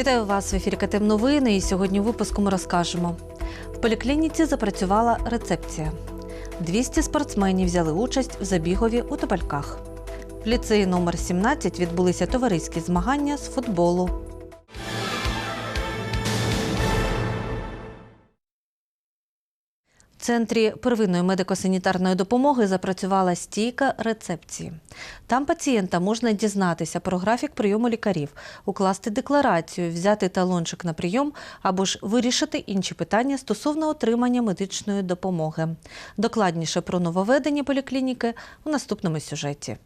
Вітаю вас в ефірі КТМ Новини. І сьогодні у випуску ми розкажемо. В поліклініці запрацювала рецепція. 200 спортсменів взяли участь в забігові у Тобальках. В ліцеї номер 17 відбулися товариські змагання з футболу. В центрі первинної медико-санітарної допомоги запрацювала стійка рецепції. Там пацієнта можна дізнатися про графік прийому лікарів, укласти декларацію, взяти талончик на прийом або ж вирішити інші питання стосовно отримання медичної допомоги. Докладніше про нововведення поліклініки у наступному сюжеті.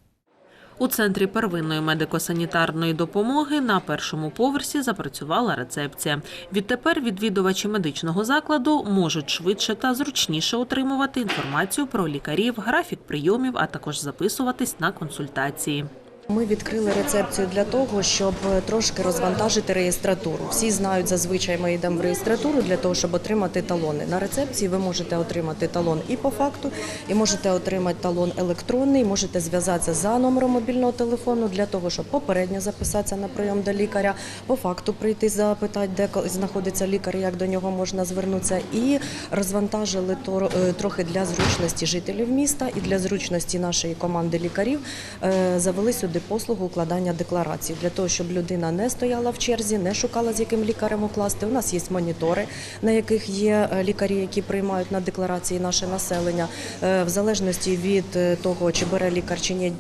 У центрі первинної медико-санітарної допомоги на першому поверсі запрацювала рецепція. Відтепер відвідувачі медичного закладу можуть швидше та зручніше отримувати інформацію про лікарів, графік прийомів, а також записуватись на консультації. Ми відкрили рецепцію для того, щоб трошки розвантажити реєстратуру. Всі знають, зазвичай ми йдемо в реєстратуру для того, щоб отримати талони. На рецепції ви можете отримати талон і по факту, і можете отримати талон електронний, можете зв'язатися за номером мобільного телефону для того, щоб попередньо записатися на прийом до лікаря, по факту прийти запитати, де знаходиться лікар, як до нього можна звернутися, і розвантажили е, трохи для зручності жителів міста і для зручності нашої команди лікарів. е, Завели сюди послугу укладання декларацій для того, щоб людина не стояла в черзі, не шукала з яким лікарем укласти. У нас є монітори, на яких є е, лікарі, які приймають на декларації наше населення. Е, В залежності від е, того, чи бере лікар чи ні,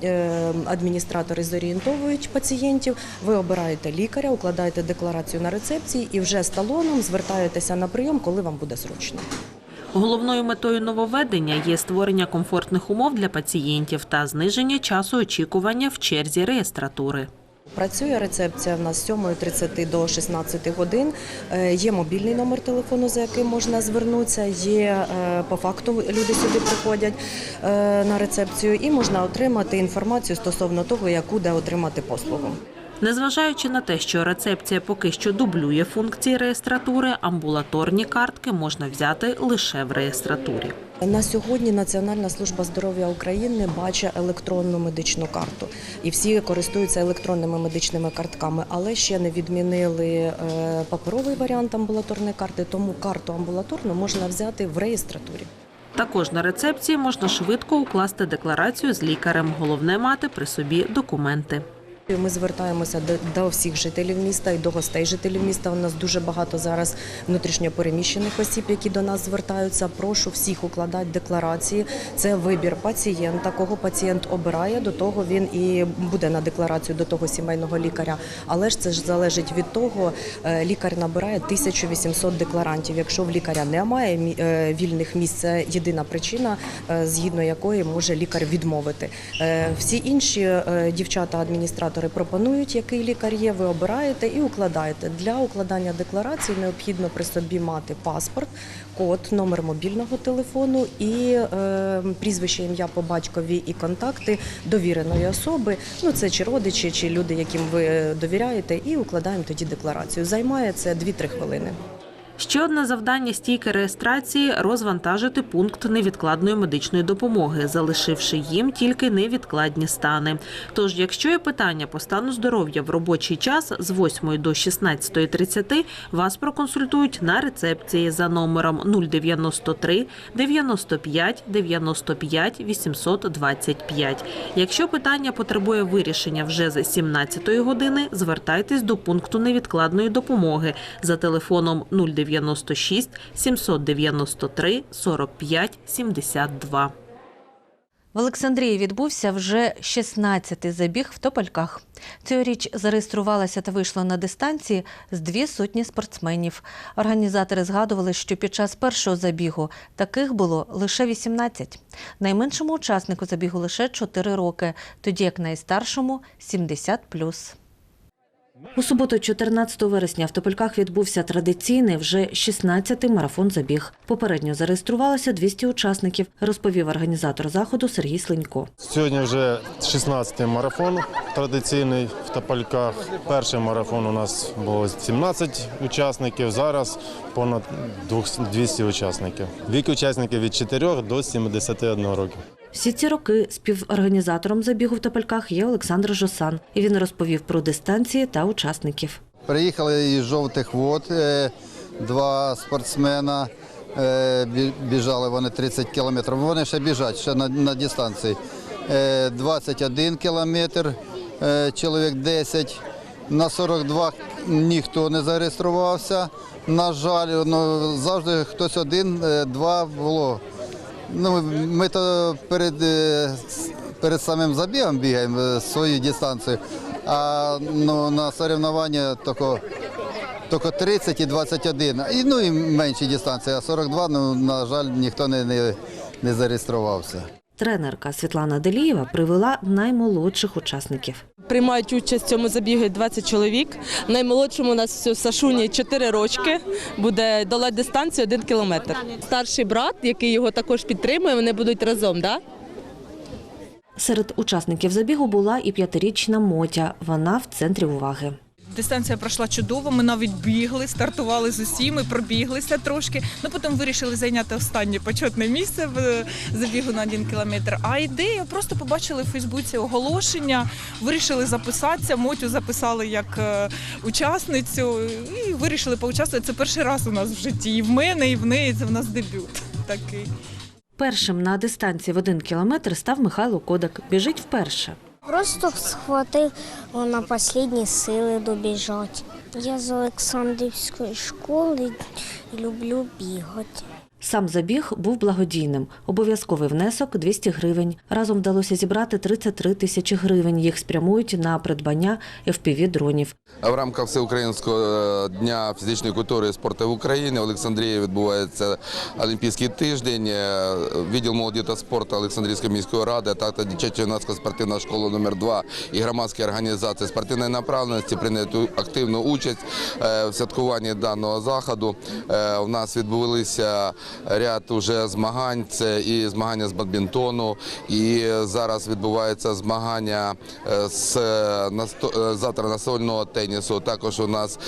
адміністратори зорієнтовують пацієнтів. Ви обираєте лікаря, укладаєте декларацію на рецепції і вже з талоном звертаєтеся на прийом, коли вам буде зручно. Головною метою нововведення є створення комфортних умов для пацієнтів та зниження часу очікування в черзі реєстратури. Працює рецепція в нас з 7.30 до 16 годин. Е, Є мобільний номер телефону, за яким можна звернутися. Є е, по факту люди сюди приходять е, на рецепцію, і можна отримати інформацію стосовно того, яку де отримати послугу. Незважаючи на те, що рецепція поки що дублює функції реєстратури, амбулаторні картки можна взяти лише в реєстратурі. На сьогодні Національна служба здоров'я України бачить електронну медичну карту, і всі користуються електронними медичними картками, але ще не відмінили е, паперовий варіант амбулаторної карти, тому карту амбулаторну можна взяти в реєстратурі. Також на рецепції можна швидко укласти декларацію з лікарем. Головне мати при собі документи. Ми звертаємося до, всіх жителів міста і до гостей жителів міста. У нас дуже багато зараз внутрішньопереміщених осіб, які до нас звертаються. Прошу всіх укладати декларації. Це вибір пацієнта. Кого пацієнт обирає, до того він і буде на декларацію до того сімейного лікаря. Але ж це ж залежить від того, е, лікар набирає 1800 декларантів. Якщо в лікаря немає е, вільних місць, це єдина причина, е, згідно якої може лікар відмовити. Всі інші е, дівчата-адміністратори пропонують, який лікар є, ви обираєте і укладаєте. Для укладання декларації необхідно при собі мати паспорт, код, номер мобільного телефону і е, прізвище, ім'я по батькові і контакти довіреної особи. Ну це чи родичі, чи люди, яким ви довіряєте, і укладаємо тоді декларацію. Займає це 2-3 хвилини. Ще одне завдання стійки реєстрації розвантажити пункт невідкладної медичної допомоги, залишивши їм тільки невідкладні стани. Тож, якщо є питання по стану здоров'я в робочий час з 8 до 16.30, вас проконсультують на рецепції за номером 093 95 95 825. Якщо питання потребує вирішення вже з 17 години, звертайтесь до пункту невідкладної допомоги за телефоном 096 793 45 72. В Олександрії відбувся вже 16-й забіг в Топальках. Цьогоріч зареєструвалася та вийшла на дистанції з дві сотні спортсменів. Організатори згадували, що під час першого забігу таких було лише 18. Найменшому учаснику забігу лише 4 роки, тоді як найстаршому 70+. У суботу, 14 вересня, в Топolьках відбувся традиційний вже 16-й марафон-забіг. Попередньо зареєструвалося 200 учасників, розповів організатор заходу Сергій Слинько. Сьогодні вже 16-й марафон традиційний в Топольках. Перший марафон у нас було 17 учасників, зараз понад 200 учасників. Вік учасників від 4 до 71 років. Всі ці роки співорганізатором забігу в Топolьках є Олександр Жосан, і він розповів про дистанції та учасників. Приїхали із жовтих вод е, два спортсмена. е, Біжали вони 30 кілометрів. Вони ще біжать ще на, на дистанції. Е, 21 кілометр, е, чоловік 10. На 42 ніхто не зареєструвався. На жаль, ну, завжди хтось один, два було. Ну, ми то перед, е, перед самим забігом бігаємо е, свою дистанцію, а ну, на соревнування тільки, тільки 30 і 21. І, ну і менші дистанції, а 42, ну, на жаль, ніхто не, не, не зареєструвався. Тренерка Світлана Делієва привела наймолодших учасників. Приймають участь в цьому забігі 20 чоловік. Наймолодшому у нас в Сашуні 4 рочки. Буде долати дистанцію 1 кілометр. Старший брат, який його також підтримує, вони будуть разом. Да? Серед учасників забігу була і п'ятирічна Мотя. Вона в центрі уваги. Дистанція пройшла чудово. Ми навіть бігли, стартували з усіми, пробіглися трошки. Ну потім вирішили зайняти останнє почетне місце в е, забігу на один кілометр. А ідея просто побачили в Фейсбуці оголошення, вирішили записатися. Мотю записали як е, учасницю і вирішили поучаствувати. Це перший раз у нас в житті. І в мене, і в неї це в нас дебют такий. Першим на дистанції в один кілометр став Михайло Кодак. Біжить вперше. Просто схватив на останні сили добіжати. Я з Олександрівської школи люблю бігати. Сам забіг був благодійним. Обов'язковий внесок 200 гривень. Разом вдалося зібрати 33 тисячі гривень. Їх спрямують на придбання FPV-дронів. В рамках всеукраїнського дня фізичної культури і спорту в Україні в Олександрії відбувається Олімпійський тиждень. Е, Відділ молоді та спорту Олександрійської міської ради, а також дитячо-юнацька спортивна школа номер 2 і громадські організації спортивної направленості прийняли активну участь е, в святкуванні даного заходу. Е, У нас відбулися ряд уже змагань. Це і змагання з бадмінтону, і зараз відбуваються змагання е, з е, е, завтра настольного тенісу. Також у нас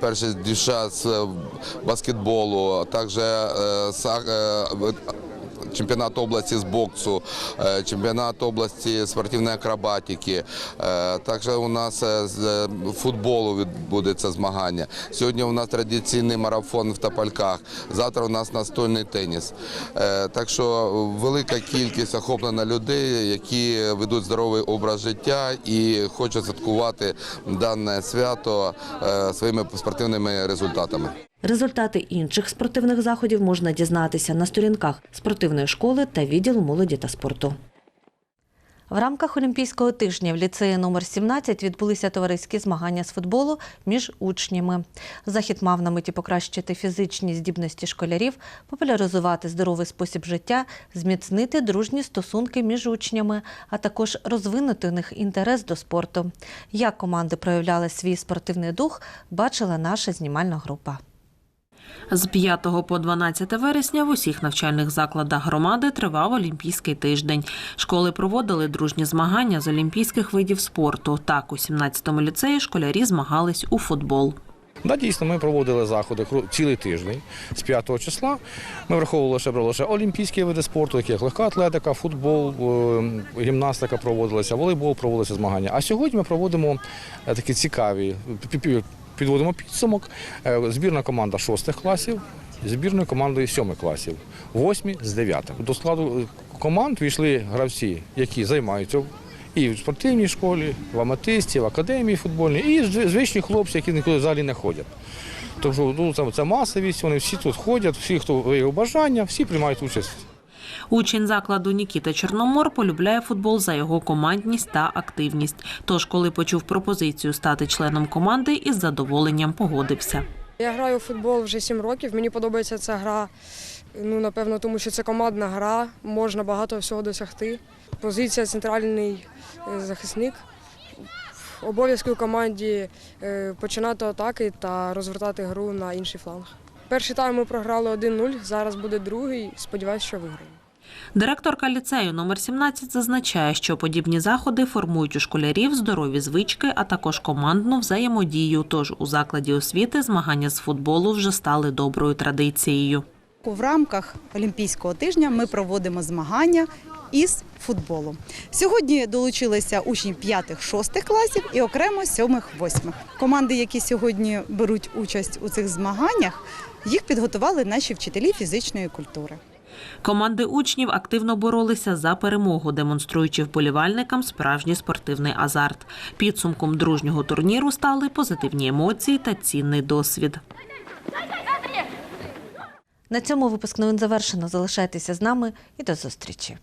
перші дівчат з баскетболу, також з Чемпіонат області з боксу, е, чемпіонат області спортивної акробатики. Е, Також у нас е, з футболу відбудеться змагання. Сьогодні у нас традиційний марафон в Топальках. Завтра у нас настольний теніс. Так що велика кількість охоплена людей, які ведуть здоровий образ життя і хочуть святкувати дане свято своїми спортивними результатами. Результати інших спортивних заходів можна дізнатися на сторінках спортивної школи та відділу молоді та спорту. В рамках Олімпійського тижня в ліцеї номер 17 відбулися товариські змагання з футболу між учнями. Захід мав на меті покращити фізичні здібності школярів, популяризувати здоровий спосіб життя, зміцнити дружні стосунки між учнями, а також розвинути у них інтерес до спорту. Як команди проявляли свій спортивний дух, бачила наша знімальна група. З 5 по 12 вересня в усіх навчальних закладах громади тривав Олімпійський тиждень. Школи проводили дружні змагання з олімпійських видів спорту. Так, у 17-му ліцеї школярі змагались у футбол. Да, дійсно, ми проводили заходи цілий тиждень з 5 числа. Ми враховували лише, лише олімпійські види спорту, як легка атлетика, футбол, е, гімнастика проводилася, волейбол проводилися змагання. А сьогодні ми проводимо е, такі цікаві, підводимо підсумок. Е, Збірна команда 6 класів, збірною командою 7 класів, 8 з 9. До складу е, команд війшли гравці, які займаються і в спортивній школі, в аматисті, в академії футбольній, і звичні хлопці, які нікуди взагалі не ходять. Тобто ну, це масовість, вони всі тут ходять, всі, хто виявив бажання, всі приймають участь. Учень закладу Нікіта Чорномор полюбляє футбол за його командність та активність. Тож, коли почув пропозицію стати членом команди, із задоволенням погодився. Я граю в футбол вже 7 років. Мені подобається ця гра. Ну, напевно, тому що це командна гра, можна багато всього досягти. Позиція центральний е, захисник. Обов'язки у команді е, починати атаки та розвертати гру на інший фланг. Перший тайм ми програли 1-0, зараз буде другий. Сподіваюся, що виграємо. Директорка ліцею номер 17 зазначає, що подібні заходи формують у школярів здорові звички, а також командну взаємодію. Тож у закладі освіти змагання з футболу вже стали доброю традицією. В рамках Олімпійського тижня ми проводимо змагання із футболу. Сьогодні долучилися учні 5-6 класів і окремо 7-8. Команди, які сьогодні беруть участь у цих змаганнях, їх підготували наші вчителі фізичної культури. Команди учнів активно боролися за перемогу, демонструючи вболівальникам справжній спортивний азарт. Підсумком дружнього турніру стали позитивні емоції та цінний досвід. На цьому випуск новин завершено. Залишайтеся з нами і до зустрічі.